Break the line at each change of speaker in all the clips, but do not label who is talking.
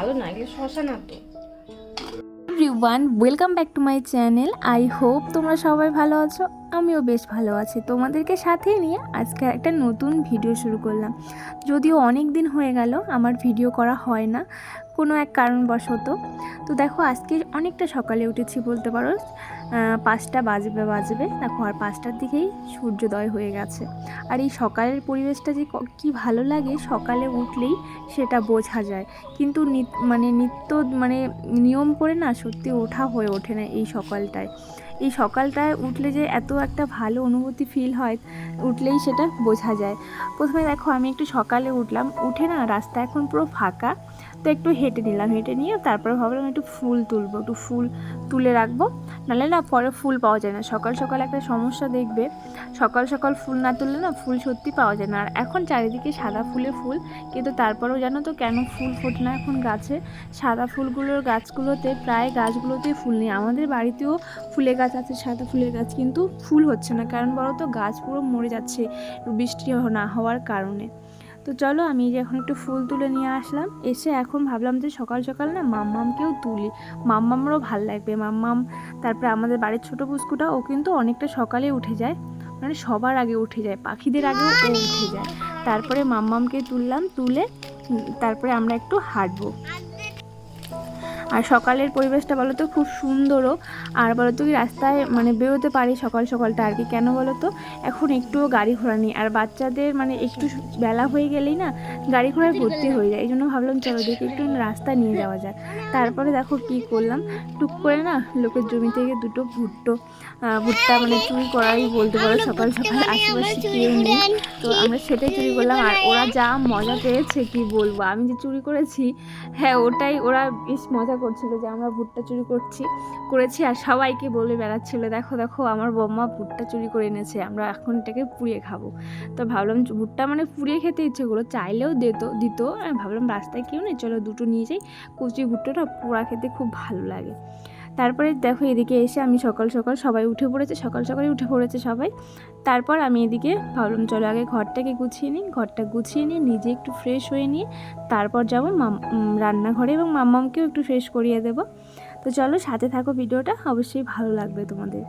ভালো না, এগুলো শশা না তো।
Everyone welcome back to my channel I hope তোমরা সবাই ভালো আছো, আমিও বেশ ভালো আছি। তোমাদেরকে সাথে নিয়ে আজকে একটা নতুন ভিডিও শুরু করলাম। যদিও অনেক দিন হয়ে গেল, আমার ভিডিও করা হয় না, কোনো এক কারণবশত। তো দেখো, আজকে অনেকটা সকালে উঠেছি বলতে পারো। পাঁচটা বাজবে বাজবে। দেখো, আর পাঁচটার দিকেই সূর্যোদয় হয়ে গেছে। আর এই সকালের পরিবেশটা যে ক- ভালো লাগে, সকালে উঠলেই সেটা বোঝা যায়। কিন্তু নিত- মানে নিত্য মানে নিয়ম করে না সত্যি ওঠা হয়ে ওঠে না এই সকালটায়। এই সকালটায় উঠলে যে এত একটা ভালো অনুভূতি ফিল হয়, উঠলেই সেটা বোঝা যায়। প্রথমে দেখো আমি একটু সকালে উঠলাম, উঠে না রাস্তা এখন পুরো ফাঁকা, তো একটু হেঁটে নিলাম, হেঁটে নিয়ে তারপরে ভাবলাম একটু ফুল তুলবো, একটু ফুল তুলে রাখব। নাহলে না পরে ফুল পাওয়া যায় না, সকাল সকাল একটা সমস্যা দেখবে, সকাল সকাল ফুল না তুললে না ফুল সত্যি পাওয়া যায় না। আর এখন চারিদিকে সাদা ফুলে ফুল, কিন্তু তারপরেও জানো তো কেন ফুল ফোটে না এখন গাছে? সাদা ফুলগুলোর গাছগুলোতে, প্রায় গাছগুলোতেই ফুল নেই, আমাদের বাড়িতেও ফুলের গাছ আছে, সাদা ফুলের গাছ, কিন্তু ফুল হচ্ছে না। কারণ বলো তো গাছ পুরো মরে যাচ্ছে, বৃষ্টি না হওয়ার কারণে। তো চলো আমি যে এখন একটু ফুল তুলে নিয়ে আসলাম। এসে এখন ভাবলাম যে সকাল সকাল না মাম্মামকেও তুলি। মাম্মামেরও ভালো লাগবে। মাম্মাম, তারপরে আমাদের বাড়ির ছোটো পুস্কুটা, ও কিন্তু অনেকটা সকালে উঠে যায়। মানে সবার আগে উঠে যায়, পাখিদের আগেও ও উঠে যায়। তারপরে মাম্মামকে তুললাম, তুলে তারপরে আমরা একটু হাঁটবো। আর সকালের পরিবেশটা বলো তো খুব সুন্দরও। আর বলো তো কি রাস্তায় মানে বেরোতে পারি সকাল সকালটা আর কি? কেন বলো তো এখন একটুও গাড়ি ঘোড়া নেই। আর বাচ্চাদের মানে একটু বেলা হয়ে গেলেই না গাড়ি ঘোড়ায় ভর্তি হয়ে যায়। এই জন্য ভাবলাম চলো দেখি একটু রাস্তা নিয়ে যাওয়া যাক। তারপরে দেখো কি করলাম। টুক করে না লোকের জমি থেকে দুটো ভুট্টো ভুট্টা মানে চুরি করাই বলতে পারো সকাল সকাল। আশেপাশে কেউ নেই। তো আমরা সেটাই চুরি করলাম। আর ওরা যা মজা পেয়েছে কি বলব? আমি যে চুরি করেছি হ্যাঁ ওটাই ওরা বেশ মজা করছিল যে আমরা ভুট্টা চুরি করছি, করেছি আর সবাইকে বলে বেড়াচ্ছিল, দেখো দেখো, আমার বৌমা ভুট্টা চুরি করে এনেছে, আমরা এখন এটাকে পুড়িয়ে খাব। তো ভাবলাম ভুট্টা মানে পুড়িয়ে খেতে ইচ্ছে করল, চাইলেও দিত দিত, আমি ভাবলাম রাস্তায় কেউ নেই, চলো দুটো নিয়ে যাই কচি ভুট্টাটা পোড়া খেতে খুব ভালো লাগে। তারপরে দেখো এদিকে এসে আমি সকাল সকাল সবাই উঠে পড়েছে, সকাল সকালে উঠে পড়েছে সবাই। তারপর আমি এদিকে ভাবলাম, চলো আগে ঘরটাকে গুছিয়ে নিই। ঘরটা গুছিয়ে নিয়ে নিজে একটু ফ্রেশ হয়ে নিয়ে তারপর যাব রান্নাঘরে এবং মাম্মামকেও একটু ফ্রেশ করিয়ে দেবো। তো চলো সাথে থাকো ভিডিওটা, অবশ্যই ভালো লাগবে তোমাদের।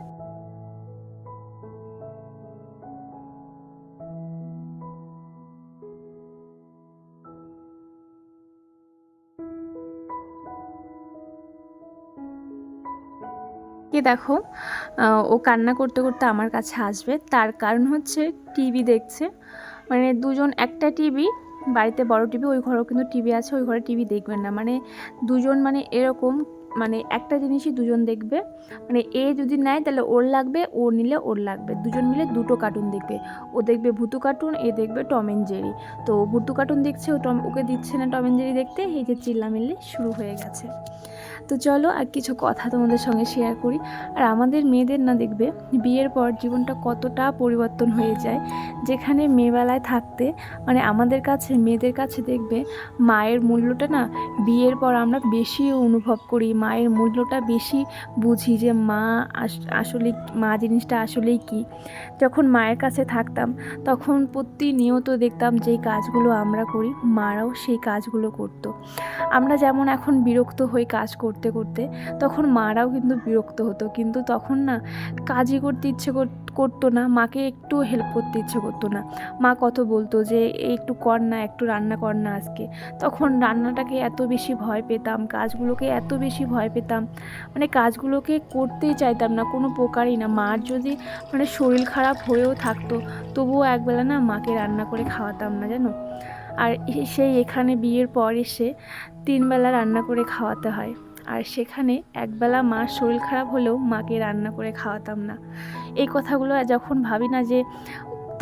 কে দেখো ও কান্না করতে করতে আমার কাছে আসবে। তার কারণ হচ্ছে টিভি দেখছে। মানে দুজন, একটা টিভি, বাড়িতে বড় টিভি, ওই ঘরেও কিন্তু টিভি আছে, ওই ঘরে টিভি দেখবেন না। মানে দুজন মানে এরকম মানে একটা জিনিসই দুজন দেখবে। মানে এ যদি নেয় তাহলে ওর লাগবে, ও নিলে ওর লাগবে। দুজন মিলে দুটো কার্টুন দেখবে। ও দেখবে ভুতু কার্টুন এ দেখবে টম অ্যান্ড জেরি তো ভুতু কার্টুন দেখছে, ও টম ওকে দিচ্ছে না টম অ্যান্ড জেরি দেখতে, এই যে চিল্লামিল্লি শুরু হয়ে গেছে। তো চলো আর কিছু কথা তোমাদের সঙ্গে শেয়ার করি। আর আমাদের মেয়েদের না দেখবে, বিয়ের পর জীবনটা কতটা পরিবর্তন হয়ে যায়। যেখানে মেয়েবেলায় থাকতে মানে আমাদের কাছে, মেয়েদের কাছে দেখবে, মায়ের মূল্যটা না বিয়ের পর আমরা বেশি অনুভব করি মায়ের মূল্যটা বেশি বুঝি যে মা আস- আসলে মা জিনিসটা আসলেই কি। যখন মায়ের কাছে থাকতাম, তখন প্রতিনিয়ত দেখতাম যেই কাজগুলো আমরা করি, মারাও সেই কাজগুলো করতো। আমরা যেমন এখন বিরক্ত হই কাজ করতে করতে, তখন মারাও কিন্তু বিরক্ত হতো। কিন্তু তখন না, কাজই করতে ইচ্ছে কর- করতো না, মাকে একটু হেল্প করতে ইচ্ছে করতো না। মা কত বলতো যে "এই একটু কর না, একটু রান্না কর না আজকে। তখন রান্নাটাকে এত বেশি ভয় পেতাম, কাজগুলোকে এত বেশি ভয় পেতাম। মানে কাজগুলোকে করতেই চাইতাম না, কোনো প্রকারই না। মার যদি মানে শরীর খারাপ হয়েও থাকতো, তবুও একবেলা না মাকে রান্না করে খাওয়াতাম না, জানো? আর সেই এখানে বিয়ের পর এসে তিনবেলা রান্না করে খাওয়াতে হয়। আর সেখানে একবেলা মার শরীর খারাপ হলেও মাকে রান্না করে খাওয়াতাম না। এই কথাগুলো যখন ভাবি না যে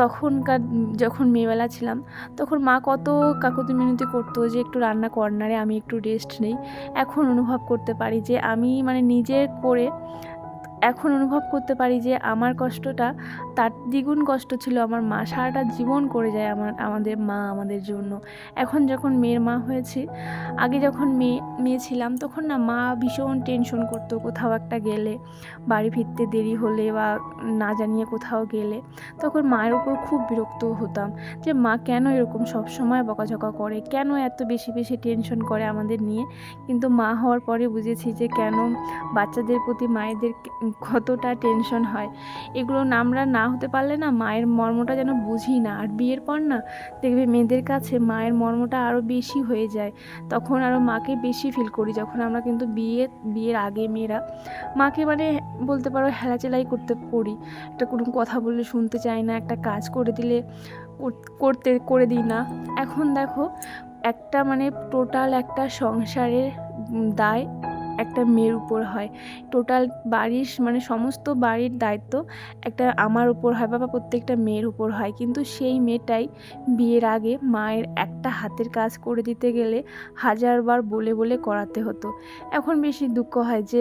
তখনকার যখন মেয়েবেলা ছিলাম, তখন মা কত কাকুতি মিনতি করতো যে একটু রান্না কর্নারে আমি একটু রেস্ট নেই। এখন অনুভব করতে পারি যে আমি মানে নিজের করে এখন অনুভব করতে পারি যে আমার কষ্টটা, তার দ্বিগুণ কষ্ট ছিল আমার মা সারাটা জীবন করে যায় আমার, আমাদের মা আমাদের জন্য। এখন যখন মেয়ের মা হয়েছি, আগে যখন মেয়ে মেয়ে ছিলাম তখন না মা ভীষণ টেনশন করতো কোথাও একটা গেলে, বাড়ি ফিরতে দেরি হলে বা না জানিয়ে কোথাও গেলে, তখন মায়ের উপর খুব বিরক্ত হতাম যে মা কেন এরকম সব সময় বকাঝকা করে, কেন এত বেশি বেশি টেনশন করে আমাদের নিয়ে? কিন্তু মা হওয়ার পরে বুঝেছি যে কেন বাচ্চাদের প্রতি মায়েদের কতটা টেনশন হয়। এগুলো আমরা না হতে পারলে না মায়ের মর্মটা যেন বুঝি না। আর বিয়ের পর না দেখবে মেয়েদের কাছে মায়ের মর্মটা আরও বেশি হয়ে যায়। তখন আরও মাকে বেশি ফিল করি। যখন আমরা কিন্তু বিয়ে, বিয়ের আগে মেয়েরা মাকে মানে বলতে পারো হেলাচেলাই করতে করি। একটা কোনো কথা বললে শুনতে চাই না, একটা কাজ করে দিলে করতে, করে দিই না। এখন দেখো একটা মানে টোটাল একটা সংসারের দায় একটা মেয়ের উপর হয়। টোটাল বাড়ির মানে সমস্ত বাড়ির দায়িত্ব একটা আমার উপর হয় বা প্রত্যেকটা মেয়ের উপর হয়। কিন্তু সেই মেয়েটাই বিয়ের আগে মায়ের একটা হাতের কাজ করে দিতে গেলে হাজারবার বলে বলে করাতে হতো। এখন বেশি দুঃখ হয় যে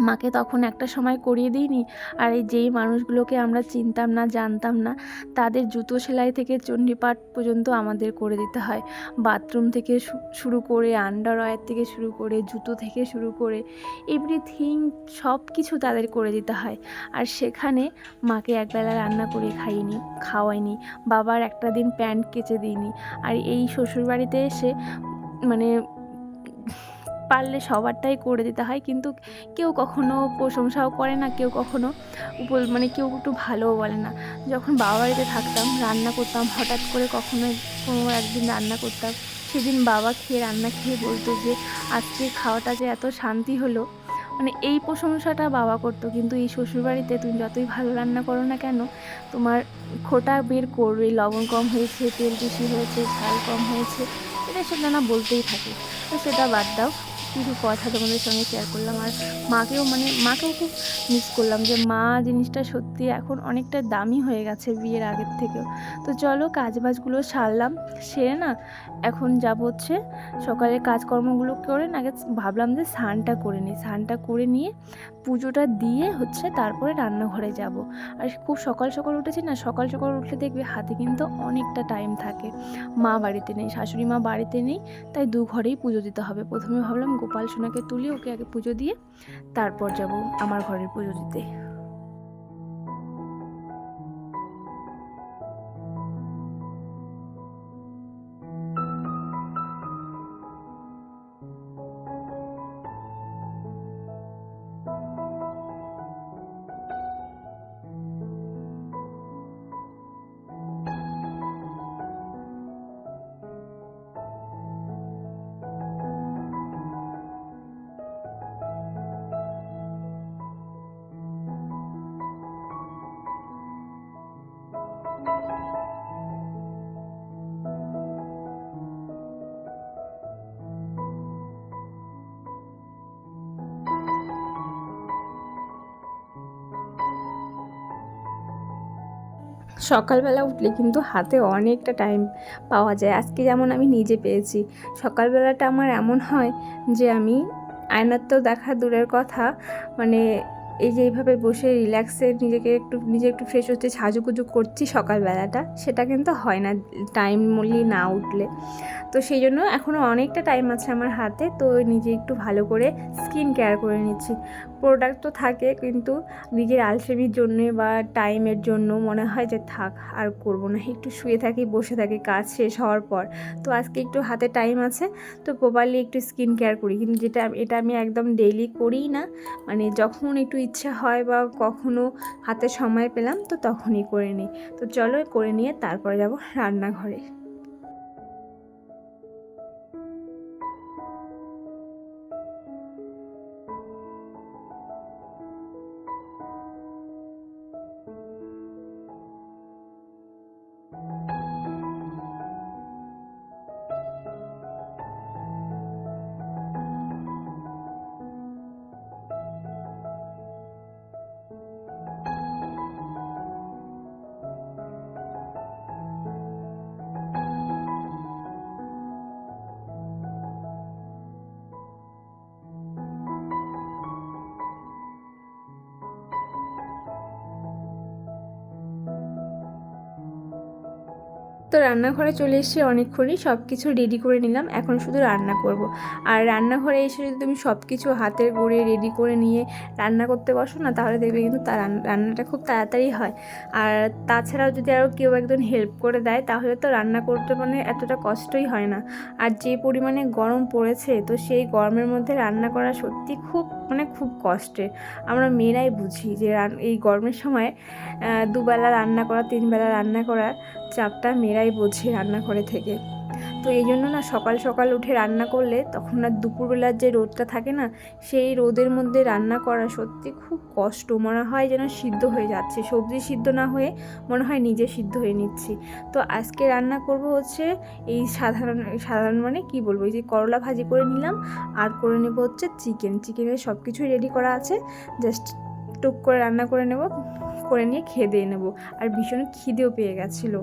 মাকে তখন একটা সময় করিয়ে দিইনি। আর এই যেই মানুষগুলোকে আমরা চিনতাম না, জানতাম না, তাদের জুতো সেলাই থেকে চণ্ডীপাঠ পর্যন্ত আমাদের করে দিতে হয়। বাথরুম থেকে শুরু করে আন্ডারওয়্যার থেকে শুরু করে, জুতো থেকে শুরু করে এভরিথিং সব কিছু তাদের করে দিতে হয়। আর সেখানে মাকে একবেলা রান্না করে খাইনি, খাওয়াইনি, বাবার একটা দিন প্যান্ট কেচে দিইনি। আর এই শ্বশুরবাড়িতে এসে মানে পারলে সবারটাই করে দিতে হয়। কিন্তু কেউ কখনো প্রশংসাও করে না, কেউ কখনো মানে কেউ একটু ভালোও বলে না। যখন বাবা বাড়িতে থাকতাম, রান্না করতাম, হঠাৎ করে কখনো কোনো একদিন রান্না করতাম, সেদিন বাবা খেয়ে, রান্না খেয়ে বলতো যে, আজকে খাওয়াটা যে এত শান্তি হলো। মানে এই প্রশংসাটা বাবা করতো। কিন্তু এই শ্বশুরবাড়িতে তুমি যতই ভালো রান্না করো না কেন, তোমার খোটা বের করবে। লবণ কম হয়েছে, তেল বেশি হয়েছে, ঝাল কম হয়েছে, এটা সেটা না বলতেই থাকে। তো সেটা বাদ দাও। কিছু কথা তোমাদের সঙ্গে শেয়ার করলাম আর মাকেও মানে মাকেও খুব মিস করলাম যে মা জিনিসটা সত্যি এখন অনেকটা দামি হয়ে গেছে বিয়ের আগের থেকেও। তো চলো কাজবাজগুলো সারলাম, সেরে না এখন যাব হচ্ছে সকালের কাজকর্মগুলো করে না, আগে ভাবলাম যে স্নানটা করে নিই। স্নানটা করে নিয়ে পুজোটা দিয়ে হচ্ছে তারপরে রান্নাঘরে যাব। আর খুব সকাল সকাল উঠেছি না, সকাল সকাল উঠলে দেখবে হাতে কিন্তু অনেকটা টাইম থাকে। মা বাড়িতে নেই, শাশুড়ি মা বাড়িতে নেই, তাই দু ঘরেই পুজো দিতে হবে। প্রথমে ভাবলাম গোপাল সোনাকে তুলি ওকে আগে পুজো দিয়ে তারপর যাব আমার ঘরের পুজো দিতে। সকালবেলা উঠলে কিন্তু হাতে অনেকটা টাইম পাওয়া যায়। আজকে যেমন আমি নিজে পেয়েছি। সকালবেলাটা আমার এমন হয় যে আমি আয়নার তো দেখা দূরের কথা মানে এই যে এইভাবে বসে রিল্যাক্সে নিজেকে একটু, নিজে একটু ফ্রেশ হচ্ছে সাজুগুজু করছি সকালবেলাটা, সেটা কিন্তু হয় না টাইমলি না উঠলে। তো সেই জন্য এখনও অনেকটা টাইম আছে আমার হাতে, তো নিজে একটু ভালো করে স্কিন কেয়ার করে নিচ্ছি। প্রোডাক্ট তো থাকে, কিন্তু নিজের আলসেমির জন্যে বা টাইমের জন্য মনে হয় যে থাক, আর করব না। একটু শুয়ে থাকি, বসে থাকি, কাজ শেষ হওয়ার পর। তো আজকে একটু হাতে টাইম আছে, তো প্রপারলি একটু স্কিন কেয়ার করি। কিন্তু যেটা, এটা আমি একদম ডেইলি করিই না মানে যখন একটু ইচ্ছা হয় বা কখনো হাতে সময় পেলাম, তো তখনই করে নিই। তো চলো, করে নিয়ে তারপরে যাব রান্নাঘরে। তো রান্নাঘরে চলে এসে অনেকক্ষণই সব কিছু রেডি করে নিলাম। এখন শুধু রান্না করব। আর রান্নাঘরে এসে যদি তুমি সব কিছু হাতের গড়ে রেডি করে নিয়ে রান্না করতে বসো না, তাহলে দেখবে কিন্তু তার রান্নাটা খুব তাড়াতাড়ি হয়। আর তাছাড়াও যদি আরও কেউ একজন হেল্প করে দেয়, তাহলে তো রান্না করতে মানে এতটা কষ্টই হয় না। আর যে পরিমাণে গরম পড়েছে, তো সেই গরমের মধ্যে রান্না করা সত্যি খুব মানে খুব কষ্টের। আমরা মেয়েরাই বুঝি যে এই গরমের সময় দুবেলা রান্না করা, তিনবেলা রান্না করার চাপটা মেয়েরাই বোঝে রান্নাঘরে থেকে। তো এই জন্য না সকাল সকাল উঠে রান্না করলে তখন আর দুপুরবেলার যে রোদটা থাকে না, সেই রোদের মধ্যে রান্না করা সত্যি খুব কষ্ট। মনে হয় যেন সিদ্ধ হয়ে যাচ্ছে। সবজি সিদ্ধ না হয়ে মনে হয় নিজে সিদ্ধ হয়ে নিচ্ছি। তো আজকে রান্না করব হচ্ছে এই সাধারণ সাধারণ মানে কি বলব? এই যে করলা ভাজি করে নিলাম, আর করে নেব হচ্ছে চিকেন। চিকেনের সব কিছুই রেডি করা আছে। জাস্ট টুক করে রান্না করে নেব, করে নিয়ে খেয়ে দিয়ে নেব। আর ভীষণ খিদেও পেয়ে গেছিল।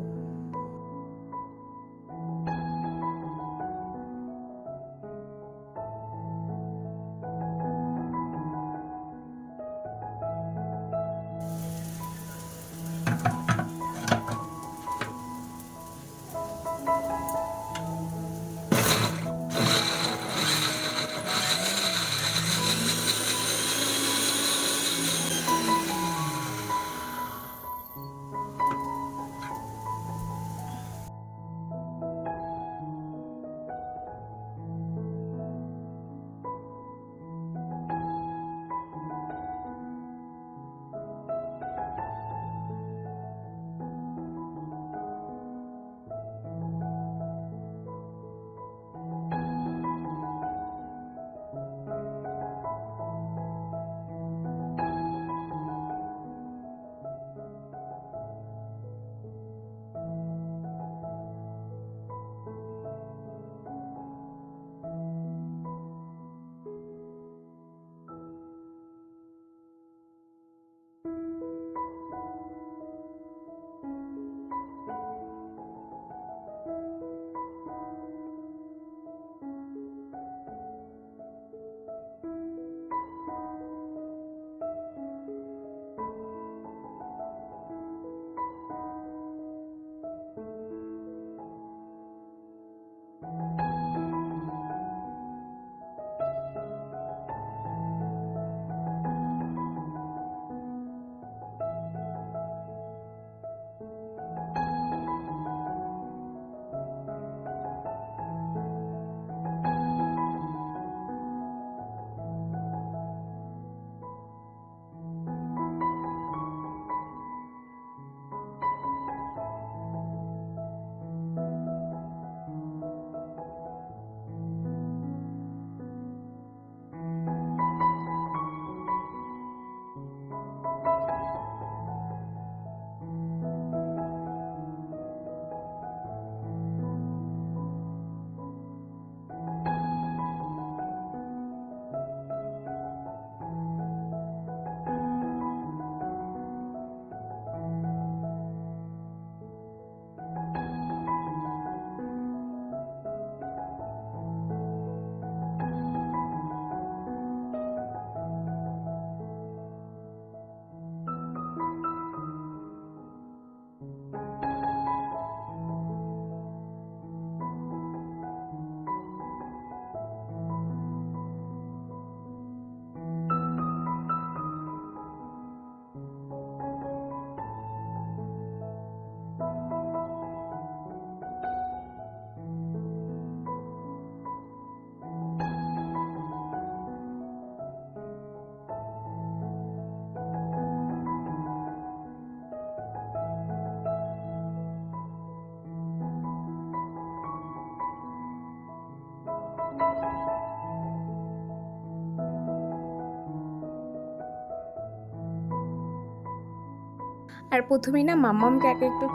আর প্রথমেই না মাম্মামকে এক একটু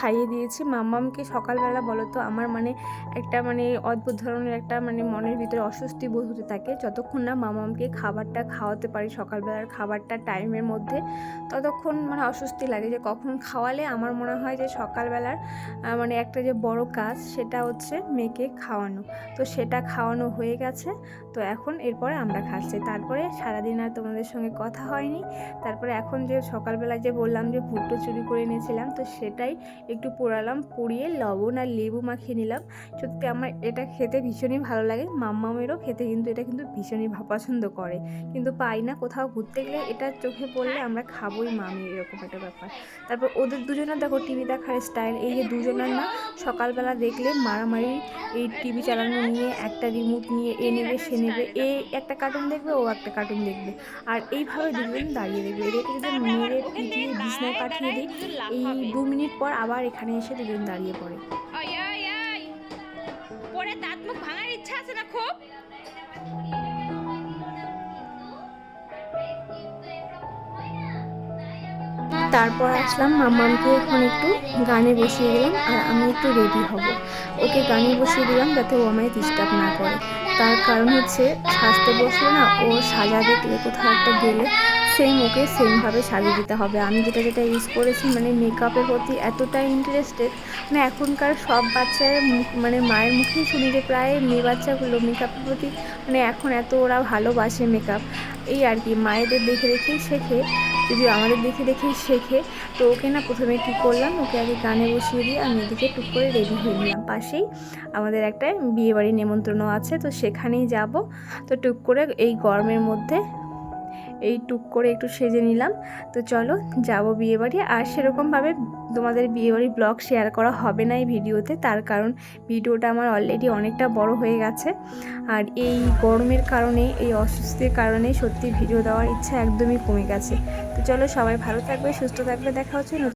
খাইয়ে দিয়েছি। মাম্মামকে সকালবেলা বলো তো, আমার মানে একটা মানে অদ্ভুত ধরনের একটা মানে মনের ভিতরে অস্বস্তি বোধ হতে থাকে। যতক্ষণ না মামামকে খাবারটা খাওয়াতে পারি সকালবেলার খাবারটা টাইমের মধ্যে, ততক্ষণ মানে অস্বস্তি লাগে যে কখন খাওয়ালে আমার মনে হয় যে সকালবেলার মানে একটা যে বড় কাজ সেটা হচ্ছে মেয়েকে খাওয়ানো। তো সেটা খাওয়ানো হয়ে গেছে। তো এখন এরপরে আমরা খাচ্ছি। তারপরে সারাদিন আর তোমাদের সঙ্গে কথা হয়নি। তারপরে এখন যে সকালবেলা যে বললাম যে ভুট্টো চুরি করে এনেছিলাম, তো সেটাই একটু পোড়ালাম, পুড়িয়ে লবণ আর লেবু মাখিয়ে নিলাম। সত্যি আমার এটা খেতে ভীষণই ভালো লাগে। মাম্মামেরও খেতে কিন্তু এটা কিন্তু ভীষণই পছন্দ করে। কিন্তু পাই না কোথাও ঘুরতে গেলে এটা চোখে পড়লে আমরা খাবোই মামি, এরকম একটা ব্যাপার। তারপর ওদের দুজনের দেখো টিভি দেখার স্টাইল। এই যে দুজনের না, সকালবেলা দেখলে মারামারি, এই টিভি চালানো নিয়ে, একটা রিমোট নিয়ে, এ নেবে, সে নেবে, এ একটা কার্টুন দেখবে, ও একটা কার্টুন দেখবে। আর এইভাবে দুজন দাঁড়িয়ে দেখবে। এদেরকে যদি মেরে পিটিয়ে বিছনায় পাঠিয়ে দিই, এই দু মিনিট পর আবার এখানে এসে দুজন দাঁড়িয়ে পড়ে।
পরে দাঁত মুখ ভাঙার ইচ্ছা আছে না খুব?
তারপর আসলাম মাম্মামকে এখন একটু গানে বসিয়ে দিলাম আর আমি একটু রেডি হব। ওকে গানে বসিয়ে দিলাম যাতে ও আমায় ডিস্টার্ব না করে। তার কারণ হচ্ছে সাজতে বসলে না ও সাজা দেখলে কোথাও একটা গেলে সেম ওকে সেমভাবে সাজিয়ে দিতে হবে। আমি যেটা যেটা ইউজ করেছি মানে মেকআপের প্রতি এতটা ইন্টারেস্টেড মানে এখনকার সব বাচ্চার মানে মায়ের মুখেই শুনি যে প্রায় মেয়ে বাচ্চাগুলো মেকআপের প্রতি মানে এখন এত ওরা ভালোবাসে মেকআপ এই আর কি, মায়েদের দেখে দেখেই শেখে যদি আমাদের দেখে দেখেই শেখে। তো ওকে না প্রথমে কী করলাম, ওকে আগে গানে বসিয়ে দিয়ে আমি এদিকে টুক করে রেডি হয়ে নিলাম। পাশেই আমাদের একটা বিয়েবাড়ির নেমন্ত্রণ আছে, তো সেখানেই যাব। তো টুক করে এই গরমের মধ্যে এই টুক করে একটু সেজে নিলাম। তো চলো যাব বিয়েবাড়ি। আর সেরকমভাবে তোমাদের বিয়েবাড়ির ব্লগ শেয়ার করা হবে না এই ভিডিওতে। তার কারণ ভিডিওটা আমার অলরেডি অনেকটা বড় হয়ে গেছে। আর এই গরমের কারণে, এই অসুস্থের কারণে সত্যি ভিডিও দেওয়ার ইচ্ছা একদমই কমে গেছে। তো চলো সবাই ভালো থাকবে, সুস্থ থাকবে। দেখা হচ্ছে